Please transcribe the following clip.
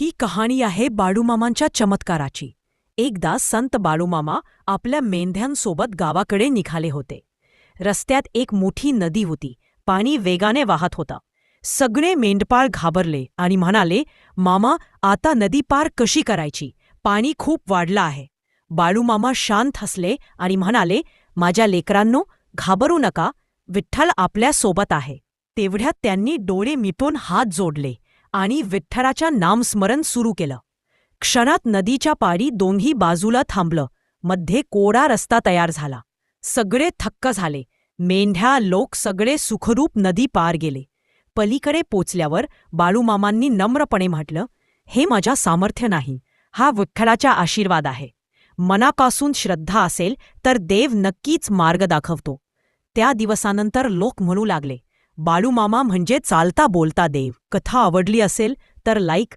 ही कहाणी आहे बाळूमामांच्या चमत्काराची. एकदा संत बाळूमामा आपल्या मेंढ्यांसोबत गावाकडे निघाले होते. रस्त्यात एक मोठी नदी होती. पाणी वेगाने वाहत होता. सगळे मेंढपाळ घाबरले आणि म्हणाले मामा आता नदी पार कशी करायची? पाणी खूप वाढलं आहे. बाळूमामा शांत हसले आणि म्हणाले माझ्या लेकरांनो घाबरू नका. विठ्ठल आपल्यासोबत आहे. तेवढ्यात त्यांनी डोळे मिटून हात जोडले. आणि विठ्ठलाच्या नामस्मरण सुरू केलं. क्षणात नदीच्या पारी दोन्ही बाजूला थांबलं. मध्ये कोरा रस्ता तयार झाला. सगळे थक्क झाले. मेंढ्या लोक सगळे सुखरूप नदी पार गेले. पलीकडे पोचल्यावर बाळूमामांनी नम्रपणे म्हटलं हे माझ्या सामर्थ्य नाही. हा विठ्ठलाचा आशीर्वाद आहे. मनापासून श्रद्धा असेल तर देव नक्कीच मार्ग दाखवतो. त्या दिवसानंतर लोक म्हणू लागले बाळूमामा म्हणजे चालता बोलता देव. कथा आवडली असेल तर लाईक